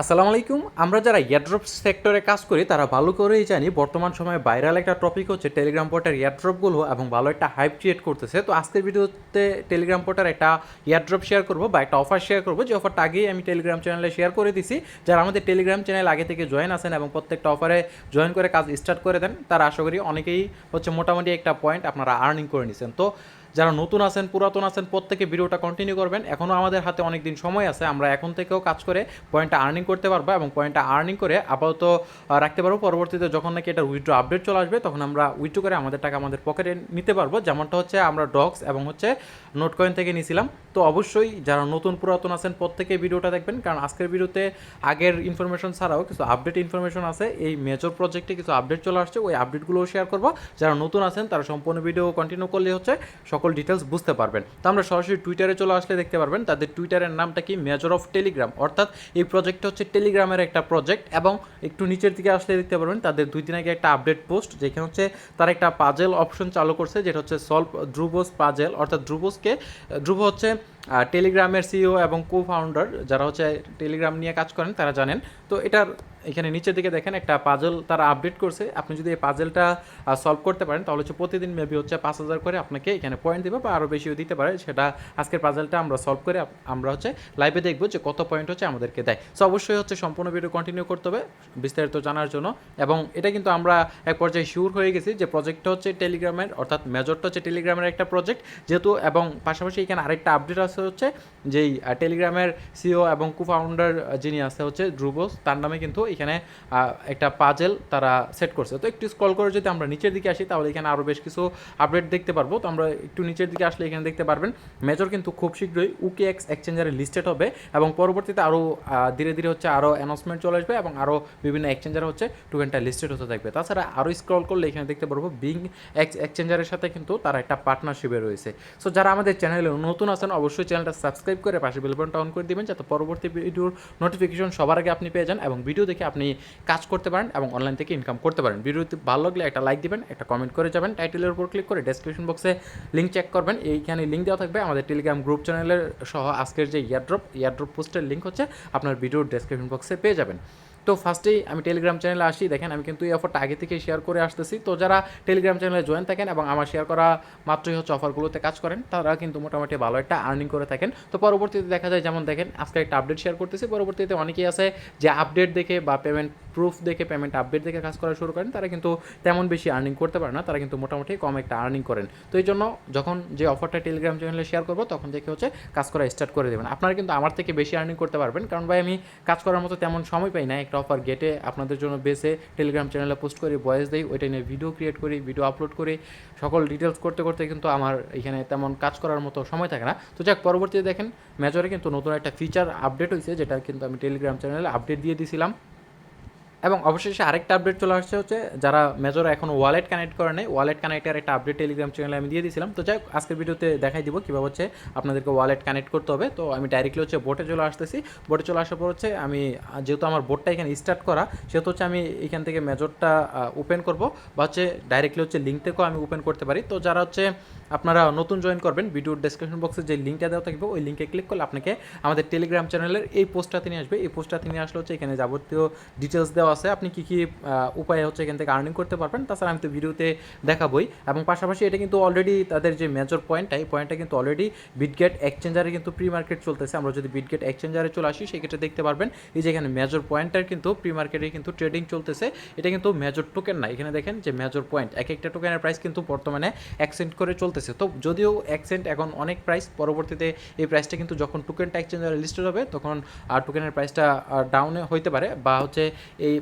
আসসালামু আলাইকুম। আমরা যারা ইয়ারড্রপ সেক্টরে কাজ করি, তারা ভালো করেই জানি বর্তমান সময়ে ভাইরাল একটা টপিক হচ্ছে টেলিগ্রাম পোর্টার ইয়ারড্রপগুলো এবং ভালো একটা হাইপ ক্রিয়েট করতেছে। তো আজকের ভিডিওতে টেলিগ্রাম পোর্টার একটা ইয়ারড্রপ শেয়ার করব বা একটা অফার শেয়ার করব। যে অফারটা আগেই আমি টেলিগ্রাম চ্যানেলে শেয়ার করে দিছি। যারা আমাদের টেলিগ্রাম চ্যানেল আগে থেকে জয়েন আছেন এবং প্রত্যেকটা অফারে জয়েন করে কাজ স্টার্ট করে দেন, তারা আশা করি অনেকেই হচ্ছে মোটামুটি একটা পয়েন্ট আপনারা আর্নিং করে নিছেন। তো যারা নতুন আছেন, পুরাতন আছেন, প্রত্যেকে ভিডিওটা কন্টিনিউ করবেন। এখনও আমাদের হাতে অনেক দিন সময় আছে, আমরা এখন থেকেও কাজ করে পয়েন্টটা আর্নিং করতে পারব এবং পয়েন্টটা আর্নিং করে আপাতত রাখতে পারব। পরবর্তীতে যখন নাকি এটা উইথড্র আপডেট চলে আসবে, তখন আমরা উইথড্র করে আমাদের টাকা আমাদের পকেটে নিতে পারব। যেমনটা হচ্ছে আমরা ডক্স এবং হচ্ছে নোট কয়েন থেকে নিয়েছিলাম তো অবশ্যই যারা নতুন, পুরাতন আছেন, প্রত্যেকে ভিডিওটা দেখবেন। কারণ আজকের ভিডিওতে আগের ইনফরমেশন ছাড়াও কিছু আপডেট ইনফরমেশন আছে। এই মেজর প্রজেক্টে কিছু আপডেট চলে আসছে, ওই আপডেটগুলোও শেয়ার করব। যারা নতুন আছেন, তারা সম্পূর্ণ ভিডিও কন্টিনিউ করলে হচ্ছে। সকল ডিটেলস বুঝতে পারবেন। তো আমরা সরাসরি টুইটারে চলে আসলে দেখতে পারবেন, তাদের টুইটারের নামটা কি? মেজর অফ টেলিগ্রাম অর্থাৎ এই প্রজেক্টটা হচ্ছে টেলিগ্রামের একটা প্রজেক্ট এবং একটু নিচের দিকে আসলে দেখতে পারবেন, তাদের দুই দিন আগে একটা আপডেট পোস্ট যেখানে হচ্ছে তারা একটা পাজেল অপশন চালু করছে, যেটা হচ্ছে সলভ ধ্রুবস পাজেল অর্থাৎ ধ্রুবসকে ধ্রুব হচ্ছে টেলিগ্রামের সিইও এবং কো ফাউন্ডার যারা হচ্ছে টেলিগ্রাম নিয়ে কাজ করেন, তারা জানেন। তো এটার এখানে নিচের দিকে দেখেন একটা পাজল তারা আপডেট করছে। আপনি যদি এই পাজলটা সলভ করতে পারেন, তাহলে হচ্ছে প্রতিদিন মেবি হচ্ছে পাঁচ হাজার করে আপনাকে এখানে পয়েন্ট দেবে বা আরও বেশিও দিতে পারে। সেটা আজকের পাজলটা আমরা সলভ করে আমরা হচ্ছে লাইভে দেখব যে কত পয়েন্ট হচ্ছে আমাদেরকে দেয়। সো অবশ্যই হচ্ছে সম্পূর্ণ ভিডিও কন্টিনিউ করতে হবে বিস্তারিত জানার জন্য। এবং এটা কিন্তু আমরা এক পর্যায়ে শিওর হয়ে গেছি যে প্রজেক্টটা হচ্ছে টেলিগ্রামের অর্থাৎ মেজরটা হচ্ছে টেলিগ্রামের একটা প্রজেক্ট যেহেতু এবং পাশাপাশি এখানে আরেকটা আপডেট আছে হচ্ছে, যেই টেলিগ্রামের সিও এবং কো ফাউন্ডার যিনি আছে হচ্ছে ধ্রুবস তার নামে কিন্তু এখানে একটা পাজেল তারা সেট করছে। তো একটু স্ক্রল করে যদি আমরা নিচের দিকে আসি, তাহলে এখানে আরও বেশ কিছু আপডেট দেখতে পারব। তো আমরা একটু নিচের দিকে আসলে এখানে দেখতে পারবেন মেজর কিন্তু খুব শীঘ্রই উকে এক্স এক্সচেঞ্জারে লিস্টেড হবে এবং পরবর্তীতে আরও ধীরে ধীরে হচ্ছে আরও অ্যানাউন্সমেন্ট চলে আসবে এবং আরও বিভিন্ন এক্সচেঞ্জার হচ্ছে টোকেনটা লিস্টেড হতে থাকবে। তাছাড়া আরও স্ক্রল করলে এখানে দেখতে পারব বিং এক্স এক্সচেঞ্জারের সাথে কিন্তু তারা একটা পার্টনারশিপে রয়েছে। সো যারা আমাদের চ্যানেলে নতুন আছেন, অবশ্যই চ্যানেলটা সাবস্ক্রাইব করে পাশে বেলবনটা অন করে দেবেন, যাতে পরবর্তী ভিডিওর নোটিফিকেশন সবার আগে আপনি পেয়ে যান এবং ভিডিও দেখে আপনি কাজ করতে পারেন এবং অনলাইন থেকে ইনকাম করতে পারেন। ভিডিওতে ভালো লাগলে একটা লাইক দিবেন, একটা কমেন্ট করে যাবেন। টাইটেলের উপর ক্লিক করে ডেসক্রিপশন বক্সে লিঙ্ক চেক করবেন। এইখানে লিঙ্ক দেওয়া থাকবে আমাদের টেলিগ্রাম গ্রুপ চ্যানেলের সহ আজকের যে ইয়ারড্রপ ইয়ারড্রপ পোস্টের লিঙ্ক হচ্ছে, আপনার ভিডিওর ডেসক্রিপশন বক্সে পেয়ে যাবেন। তো ফার্স্টেই আমি টেলিগ্রাম চ্যানেলে আসি। দেখেন, আমি কিন্তু এই অফারটা আগে থেকে শেয়ার করে আসতেছি। তো যারা টেলিগ্রাম চ্যানেলে জয়েন থাকেন এবং আমার শেয়ার করা মাত্রই হচ্ছে অফারগুলোতে কাজ করেন, তারা কিন্তু মোটামুটি ভালো একটা আর্নিং করে থাকেন। তো পরবর্তীতে দেখা যায়, যেমন দেখেন, আজকে একটা আপডেট শেয়ার করতেছি। পরবর্তীতে অনেকেই আছে যে আপডেট দেখে বা পেমেন্ট প্রুফ দেখে পেমেন্ট আপডেট দেখে কাজ করা শুরু করেন, তারা কিন্তু তেমন বেশি আর্নিং করতে পারে না, তারা কিন্তু মোটামুটি কম একটা আর্নিং করেন। তো এই জন্য যখন যে অফারটা টেলিগ্রাম চ্যানেলে শেয়ার করব, তখন থেকে হচ্ছে কাজ করা স্টার্ট করে দেবেন। আপনারা কিন্তু আমার থেকে বেশি আর্নিং করতে পারবেন, কারণ ভাই আমি কাজ করার মতো তেমন সময় পাই না, একটা অফার গেটে আপনাদের জন্য বেসে টেলিগ্রাম চ্যানেলে পোস্ট করি ভয়েস দিই, ওইটা নিয়ে ভিডিও ক্রিয়েট করি ভিডিও আপলোড করি, সকল ডিটেলস করতে করতে কিন্তু আমার এখানে তেমন কাজ করার মতো সময় থাকে না। তো যাক, পরবর্তীতে দেখেন মেজরে কিন্তু নতুন একটা ফিচার আপডেট হয়েছে যেটা কিন্তু আমি টেলিগ্রাম চ্যানেলে আপডেট দিয়ে দিয়েছিলাম এবং অবশেষে আরেকটা আপডেট চলে আসছে হচ্ছে যারা মেজর এখন ওয়ালেট কানেক্ট করে নেই ওয়ালেট কানেক্টের একটা আপডেট টেলিগ্রাম চ্যানেলে আমি দিয়ে দিয়েছিলাম। তো যাই হোক, আজকের ভিডিওতে দেখাই দিব কীভাবে হচ্ছে আপনাদেরকে ওয়ালেট কানেক্ট করতে হবে। তো আমি ডাইরেক্টলি হচ্ছে বোটে চলে আসতেছি। বোটে চলে আসার পর হচ্ছে আমি যেহেতু আমার বোটটা এখানে স্টার্ট করা সেহেতু হচ্ছে আমি এখান থেকে মেজরটা ওপেন করব বা হচ্ছে ডাইরেক্টলি হচ্ছে লিঙ্ক থেকেও আমি ওপেন করতে পারি। তো যারা হচ্ছে আপনারা নতুন জয়েন করবেন ভিডিওর ডেসক্রিপশন বক্সে যে লিঙ্কটা দেওয়া থাকবে ওই লিঙ্কে ক্লিক করলে আপনাকে আমাদের টেলিগ্রাম চ্যানেলের এই পোস্টটাতে নিয়ে আসবে। এই পোস্টটাতে নিয়ে আসলে হচ্ছে এখানে যাবতীয় ডিটেলস দেওয়া আছে, আপনি কী কী উপায়ে হচ্ছে এখান থেকে আর্নিং করতে পারবেন, তাছাড়া আমি তো ভিডিওতে দেখাবই। এবং পাশাপাশি এটা কিন্তু অলরেডি তাদের যে মেজর পয়েন্টটা এই পয়েন্টটা কিন্তু অলরেডি বিটগেট এক্সচেঞ্জারে কিন্তু প্রি মার্কেট চলতেছে। আমরা যদি বিটগেট এক্সচেঞ্জারে চলে আসি, সেক্ষেত্রে দেখতে পারবেন, এই যে এখানে মেজর পয়েন্টটার কিন্তু প্রি মার্কেটে কিন্তু ট্রেডিং চলতেছে। এটা কিন্তু মেজর টোকেন না। এখানে দেখেন যে মেজর পয়েন্ট এক একটা টোকেনের প্রাইস কিন্তু বর্তমানে অ্যাকসেন্ট করে চলতেছে। তো যদিও অ্যাকসেন্ট এখন অনেক প্রাইস পরবর্তীতে এই প্রাইসটা কিন্তু যখন টোকেনটা এক্সচেঞ্জারে লিস্টেড হবে, তখন আর টোকেনের প্রাইসটা ডাউনে হইতে পারে। বা হচ্ছে এই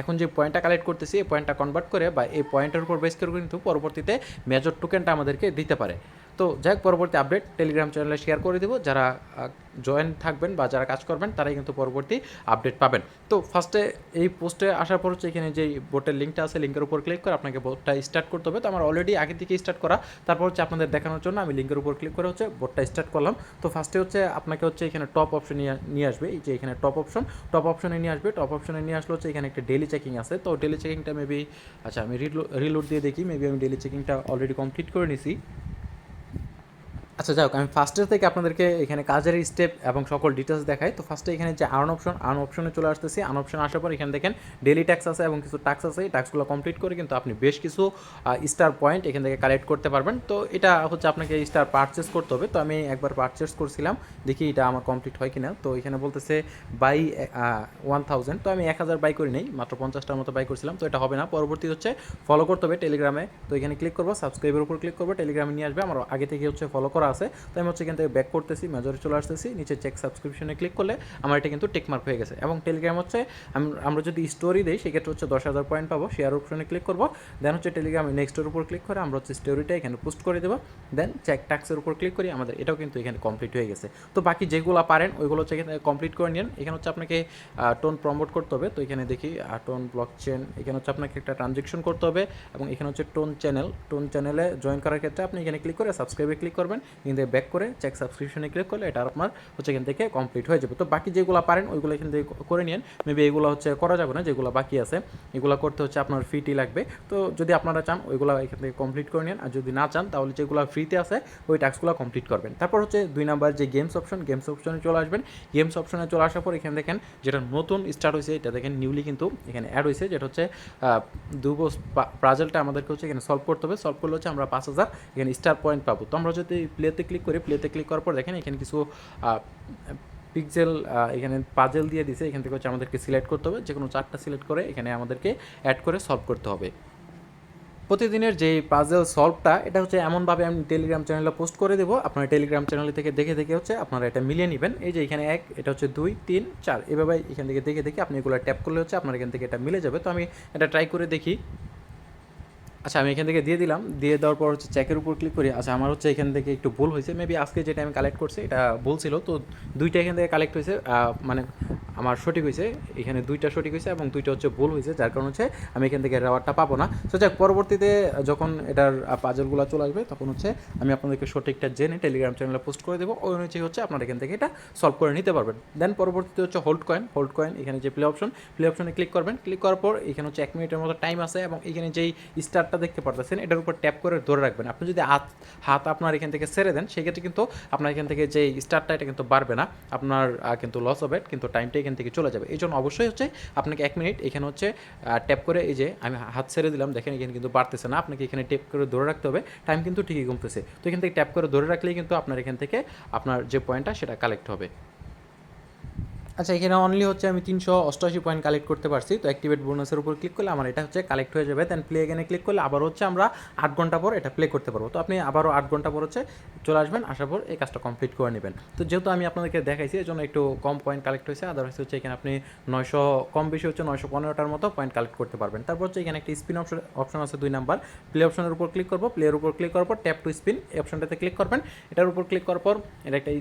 এখন যে পয়েন্টটা কালেক্ট করতেছি, এই পয়েন্টটা কনভার্ট করে বা এই পয়েন্টের উপর বেস করে কিন্তু পরবর্তীতে মেজর টোকেনটা আমাদেরকে দিতে পারে। তো যাই হোক, পরবর্তী আপডেট টেলিগ্রাম চ্যানেলে শেয়ার করে দেবো। যারা জয়েন থাকবেন বা যারা কাজ করবেন, তারাই কিন্তু পরবর্তী আপডেট পাবেন। তো ফার্স্টে এই পোস্টে আসার পর হচ্ছে এখানে যে বোটের লিঙ্কটা আছে লিঙ্কের উপর ক্লিক করে আপনাকে বোটটা স্টার্ট করতে হবে। তো আমার অলরেডি আগে থেকে স্টার্ট করা। তারপর হচ্ছে আপনাদের দেখানোর জন্য আমি লিঙ্কের উপর ক্লিক করে হচ্ছে বোটটা স্টার্ট করলাম। তো ফার্স্টে হচ্ছে আপনাকে হচ্ছে এখানে টপ অপশন নিয়ে আসবে। এই যে এখানে টপ অপশন টপ অপশনে নিয়ে আসবে। টপ অপশনে নিয়ে আসলে হচ্ছে এখানে একটা ডেলি চেকিং আছে। তো ডেলি চেকিংটা মেবি আচ্ছা আমি রিলোড দিয়ে দেখি। মেবি আমি ডেলি চেকিংটা অলরেডি কমপ্লিট করে নিছি। আচ্ছা যাই হোক, আমি ফার্স্টের থেকে আপনাদেরকে এখানে কাজের স্টেপ এবং সকল ডিটেলস দেখাই। তো ফার্স্টে এখানে যে আর্ন অপশন আর্ন অপশনে চলে আসতেছি। আর্ন অপশন আসার পর এখানে দেখেন ডেলি ট্যাক্স আছে এবং কিছু ট্যাক্স আছে। এই ট্যাক্সগুলো কমপ্লিট করে কিন্তু আপনি বেশ কিছু স্টার পয়েন্ট এখান থেকে কালেক্ট করতে পারবেন। তো এটা হচ্ছে আপনাকে স্টার পারচেস করতে হবে। তো আমি একবার পারচেস করছিলাম, দেখি এটা আমার কমপ্লিট হয় কিনা। তো এখানে বলতেছে বাই ওয়ান থাউজেন্ড তো আমি এক হাজার বাই করি নেই, মাত্র পঞ্চাশটার মতো বাই করছিলাম। তো এটা হবে না। পরবর্তী হচ্ছে ফলো করতে হবে টেলিগ্রামে তো এখানে ক্লিক করব সাবস্ক্রাইবের উপর ক্লিক করব। টেলিগ্রামে নিয়ে আসবে। আমার আগে থেকে হচ্ছে ফলো করা আছে, তো আমি হচ্ছে এখান থেকে ব্যাক করতেছি মেজরে চলে আসতেছি, নিচে চেক সাবস্ক্রিপশনে ক্লিক করলে আমার এটা কিন্তু টেকমার্ক হয়ে গেছে। এবং টেলিগ্রাম হচ্ছে আমরা যদি স্টোরি দিই, সেক্ষেত্রে হচ্ছে দশ হাজার পয়েন্ট পাবো শেয়ার অপশনে ক্লিক করব দেন হচ্ছে টেলিগ্রামে নেক্সটের উপর ক্লিক করে আমরা হচ্ছে স্টোরিটা এখানে পোস্ট করে দেবো দেন চেক ট্যাক্সের উপর ক্লিক করি, আমাদের এটাও কিন্তু এখানে কমপ্লিট হয়ে গেছে। তো বাকি যেগুলো পারেন, ওইগুলো হচ্ছে এখানে কমপ্লিট করে নিন। এখানে হচ্ছে আপনাকে টোন প্রমোট করতে হবে, তো এখানে দেখি টোন ব্লক চেন এখানে হচ্ছে আপনাকে একটা ট্রানজেকশন করতে হবে, এবং এখানে হচ্ছে টোন চ্যানেল টোন চ্যানেলে জয়েন করার ক্ষেত্রে আপনি এখানে ক্লিক করে সাবস্ক্রাইবে ক্লিক করবেন থেকে ব্যাক করে চেক সাবস্ক্রিপশনে ক্লিক করলে এটা আপনার হচ্ছে এখান থেকে কমপ্লিট হয়ে যাবে। তো বাকি যেগুলো পারেন, ওইগুলো এখান থেকে করে নিন মেবি এগুলো হচ্ছে করা যাবে না, যেগুলো বাকি আছে। এগুলো করতে হচ্ছে আপনার ফ্রিটি লাগবে। তো যদি আপনারা চান, ওইগুলো এখান থেকে কমপ্লিট করে নিন আর যদি না চান, তাহলে যেগুলো ফ্রিতে আছে, ওই টাস্কগুলো কমপ্লিট করবেন। তারপর হচ্ছে দুই নাম্বার যে গেমস অপশন গেমস অপশনে চলে আসবেন। গেমস অপশনে চলে আসার পর এখানে দেখেন যেটা নতুন স্টার্ট হয়েছে, এটা দেখেন নিউলি কিন্তু এখানে অ্যাড হয়েছে, যেটা হচ্ছে দুবো প্রাজেলটা আমাদেরকে হচ্ছে এখানে সলভ করতে হবে। সলভ করলে হচ্ছে আমরা পাঁচ হাজার এখানে স্টার পয়েন্ট পাবো। তো আমরা যদি প্লেতে ক্লিক করি প্লেতে ক্লিক করার পর দেখেন এখানে কিছু পিক্সেল এখানে পাজেল দিয়ে দিছে। এখান থেকে হচ্ছে আমাদেরকে সিলেক্ট করতে হবে। যে কোনো চারটা সিলেক্ট করে এখানে আমাদেরকে অ্যাড করে সলভ করতে হবে। প্রতিদিনের যে পাজেল সলভটা এটা হচ্ছে এমনভাবে আমি টেলিগ্রাম চ্যানেলে পোস্ট করে দেবো। আপনার টেলিগ্রাম চ্যানেল থেকে দেখে দেখে হচ্ছে আপনারা এটা মিলিয়ে নেবেন। এই যে এখানে এক, এটা হচ্ছে দুই, তিন, চার। এভাবে এখান থেকে দেখে দেখে আপনি এগুলো ট্যাপ করলে হচ্ছে আপনার এখান থেকে এটা মিলে যাবে। তো আমি এটা ট্রাই করে দেখি। আচ্ছা আমি এখান থেকে দিয়ে দিলাম। দিয়ে দেওয়ার পর হচ্ছে চেকের উপর ক্লিক করি। আচ্ছা আমার হচ্ছে এখান থেকে একটু ভুল হয়েছে। মেবি আজকে যেটা আমি কালেক্ট করছি, এটা ভুল ছিল। তো দুইটা এখান থেকে কালেক্ট হয়েছে। মানে আমার সঠিক হয়েছে, এখানে দুইটা সঠিক হয়েছে এবং দুইটা হচ্ছে ভুল হয়েছে, যার কারণ হচ্ছে আমি এখান থেকে রেওয়ার্ডটা পাবো না। তো যাক, পরবর্তীতে যখন এটার পাজলগুলো চলে আসবে, তখন হচ্ছে আমি আপনাদেরকে সঠিকটা জেনে টেলিগ্রাম চ্যানেলে পোস্ট করে দেবো। ওই অনুযায়ী হচ্ছে আপনারা এখান থেকে এটা সলভ করে নিতে পারবেন। দেন পরবর্তীতে হচ্ছে হোল্ড কয়েন হোল্ড কয়েন এখানে যে প্লে অপশন প্লে অপশনে ক্লিক করবেন। ক্লিক করার পর এখানে হচ্ছে এক মিনিটের মতো টাইম আছে এবং এখানে যেই স্টারটা দেখতে পারতেছেন, এটার উপর ট্যাপ করে ধরে রাখবেন। আপনি যদি হাত হাত আপনার এখান থেকে সেরে দেন, সেক্ষেত্রে কিন্তু আপনার এখান থেকে যে স্টারটা এটা কিন্তু বাড়বে না। আপনার কিন্তু লস হবে, কিন্তু টাইমটা এখান থেকে চলে যাবে। এই জন্য অবশ্যই হচ্ছে আপনাকে এক মিনিট এখানে হচ্ছে ট্যাপ করে এই যে আমি হাত ছেড়ে দিলাম, দেখেন এখানে কিন্তু বাড়তেছে না, আপনাকে এখানে ট্যাপ করে ধরে রাখতে হবে টাইম কিন্তু ঠিকই কমতেছে। তো এখান থেকে ট্যাপ করে ধরে রাখলেই কিন্তু আপনার এখান থেকে আপনার যে পয়েন্টটা সেটা কালেক্ট হবে। আচ্ছা এখানে অনলি হচ্ছে আমি তিনশো অষ্টআশি পয়েন্ট কালেক্ট করতে পারছি। তো অ্যাক্টিভেট বোনাসের উপর ক্লিক করলে আমার এটা হচ্ছে কালেক্ট হয়ে যাবে। দেন প্লে এখানে ক্লিক করলে আবার হচ্ছে আমরা আট ঘণ্টা পর এটা প্লে করতে পারব। তো আপনি আবারও আট ঘণ্টা পর হচ্ছে চলে আসবেন, আসার পর এই কাজটা কমপ্লিট করে নেবেন। তো যেহেতু আমি আপনাদেরকে দেখাইছি এই জন্য একটু কম পয়েন্ট কালেক্ট হয়েছে। আদারওয়াইজ হচ্ছে এখানে আপনি নয়শো, কম বেশি হচ্ছে নয়শো পনেরোটার মতো পয়েন্ট কালেক্ট করতে পারবেন। তারপর হচ্ছে এখানে একটা স্পিন অপশন অপশন আছে দুই নাম্বার। প্লে অপশনের উপর ক্লিক করব। প্লের উপর ক্লিক করার পর ট্যাপ টু স্পিন এই অপশনটাতে ক্লিক করবেন। এটার উপর ক্লিক করার পর এটা একটা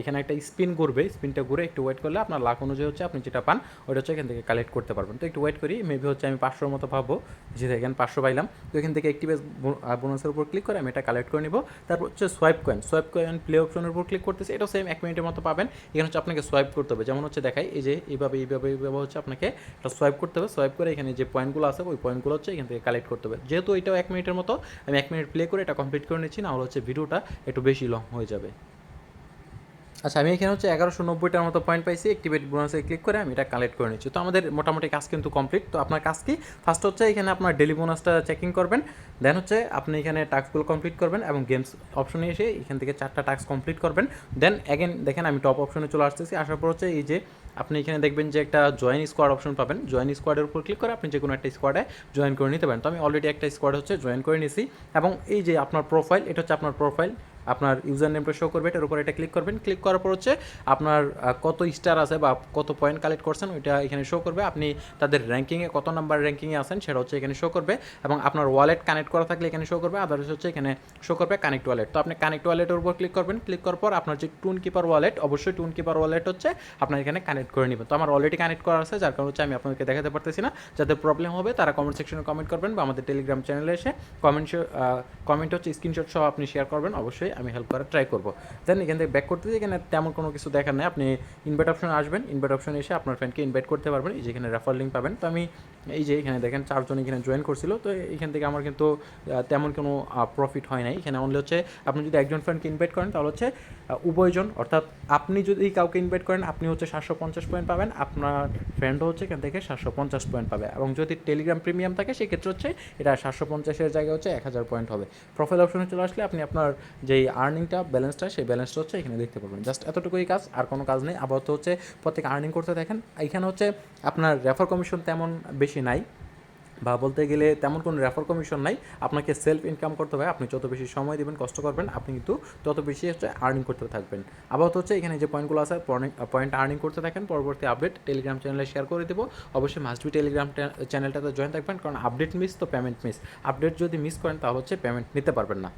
এখানে একটা স্পিন ঘুরবে। স্পিনটা ঘুরে একটু ওয়েট করলে আপনার লাখ অনুযায়ী হচ্ছে আপনি যেটা পান ওটা হচ্ছে এখান থেকে কালেক্ট করতে পারবেন। তো একটু ওয়েট করি মেবি হচ্ছে আমি পাঁচশোর মতো পাবো যে এখানে পাঁচশো পাইলাম। তো এখান থেকে একটি বোনাসের উপর ক্লিক করে আমি এটা কালেক্ট করে নিব। তারপর হচ্ছে swipe coin swipe coin play অপশনের উপর ক্লিক করতেছে, এটাও সেম এক মিনিটের মতো পাবেন। এখানে হচ্ছে আপনাকে সোয়াইপ করতে হবে। যেমন হচ্ছে দেখাই, এই যে এইভাবে এইভাবে এইভাবে হচ্ছে আপনাকে এটা সোয়াইপ করতে হবে। সোয়াইপ করে এখানে যে পয়েন্টগুলো আছে, ওই পয়েন্টগুলো হচ্ছে এখান থেকে কালেক্ট করতে হবে। যেহেতু এটাও এক মিনিটের মতো, আমি এক মিনিট প্লে করে এটা কমপ্লিট করে নিচ্ছি না হলে হচ্ছে ভিডিওটা একটু বেশি লং হয়ে যাবে। আচ্ছা আমি এখানে হচ্ছে এগারোশো নব্বইটার মতো পয়েন্ট পাইছি। অ্যাক্টিভেট বোনাসে ক্লিক করে আমি এটা কালেক্ট করে নিচ্ছি। তো আমাদের মোটামুটি কাজ কিন্তু কমপ্লিট তো আপনার কাজ কি? ফার্স্ট হচ্ছে এখানে আপনার ডেলি বোনাসটা চেকিং করবেন। দেন হচ্ছে আপনি এখানে টাস্কগুলো কমপ্লিট করবেন এবং গেমস অপশনে এসে এখান থেকে চারটা টাস্ক কমপ্লিট করবেন। দেন অ্যাগেন দেখেন আমি টপ অপশনে চলে আসতেছি। আসার পর হচ্ছে এই যে আপনি এখানে দেখবেন যে একটা জয়েন স্কোয়াড অপশন পাবেন। জয়েন স্কোয়াডের উপর ক্লিক করে আপনি যে কোনো একটা স্কোয়াডে জয়েন করে নিতে পারেন। তো আমি অলরেডি একটা স্কোয়াড হচ্ছে জয়েন করে নিয়েছি এবং এই যে আপনার প্রোফাইল এটা হচ্ছে আপনার প্রোফাইল আপনার ইউজার নেমটা শো করবে, এটার উপর এটা ক্লিক করবেন। ক্লিক করার পর হচ্ছে আপনার কত স্টার আছে বা কত পয়েন্ট কালেক্ট করছেন, ওইটা এখানে শো করবে। আপনি তাদের র্যাঙ্কিংয়ে কত নাম্বার র্যাঙ্কিংয়ে আছেন, সেটা হচ্ছে এখানে শো করবে। এবং আপনার ওয়ালেট কানেক্ট করা থাকলে এখানে শো করবে আদার্স হচ্ছে এখানে শো করবে কানেক্ট ওয়ালেট তো আপনি কানেক্ট ওয়ালেটের উপর ক্লিক করবেন। ক্লিক করার পর আপনার যে টুন কিপার ওয়ালেট অবশ্যই টুন কিপার ওয়ালেট হচ্ছে আপনার এখানে কানেক্ট করে নেবেন তো আমার অলরেডি কানেক্ট করা আছে, যার কারণে হচ্ছে আমি আপনাদেরকে দেখাতে পারতেছি না। যাদের প্রবলেম হবে, তারা কমেন্ট সেকশনে কমেন্ট করবেন বা আমাদের টেলিগ্রাম চ্যানেলে এসে কমেন্ট কমেন্ট হচ্ছে স্ক্রিনশট সহ আপনি শেয়ার করবেন। অবশ্যই আমি হেল্প করার ট্রাই করব। দেন এখান থেকে ব্যাক করতে এখানে তেমন কোনো কিছু দেখার নেই। আপনি ইনভাইট অপশন আসবেন। ইনভাইট অপশন এসে আপনার ফ্রেন্ডকে ইনভাইট করতে পারবেন। এই যে এখানে রেফার লিঙ্ক পাবেন। তো আমি এই যে এখানে দেখেন চারজন এখানে জয়েন করছিল। তো এখান থেকে আমার কিন্তু তেমন কোনো প্রফিট হয় নাই। এখানে অনলি হচ্ছে আপনি যদি একজন ফ্রেন্ডকে ইনভাইট করেন, তাহলে হচ্ছে উভয়জন, অর্থাৎ আপনি যদি কাউকে ইনভাইট করেন, আপনি হচ্ছে সাতশো পঞ্চাশ পয়েন্ট পাবেন। আপনার ফ্রেন্ডও হচ্ছে এখান থেকে সাতশো পঞ্চাশ পয়েন্ট পাবে। এবং যদি টেলিগ্রাম প্রিমিয়াম থাকে, সেক্ষেত্রে হচ্ছে এটা সাতশো পঞ্চাশের জায়গায় হচ্ছে এক হাজার পয়েন্ট হবে। প্রোফাইল অপশনে চলে আসলে আপনি আপনার যেই আর্নিংটা ব্যালেন্সটা সেই ব্যালেন্সটা হচ্ছে এখানে দেখতে পারবেন। জাস্ট এতটুকুই কাজ, আর কোনো কাজ নেই। আপাতত হচ্ছে প্রত্যেক আর্নিং করতে দেখেন। এখানে হচ্ছে আপনার রেফার কমিশন তেমন বেশি নাই, বা বলতে গেলে তেমন কোনো রেফার কমিশন নাই। আপনাকে সেলফ ইনকাম করতে হবে। আপনি যত বেশি সময় দেবেন, কষ্ট করবেন, আপনি কিন্তু তত বেশি হচ্ছে আর্নিং করতে থাকবেন। আপাতত হচ্ছে এখানে যে পয়েন্টগুলো আছে পয়েন্ট আর্নিং করতে থাকেন। পরবর্তী আপডেট টেলিগ্রাম চ্যানেলে শেয়ার করে দেবো। অবশ্যই মাস্ট বি টেলিগ্রাম চ্যানেলটাতে জয়েন থাকবেন, কারণ আপডেট মিস তো পেমেন্ট মিস আপডেট যদি মিস করেন, তাহলে হচ্ছে পেমেন্ট নিতে পারবেন না।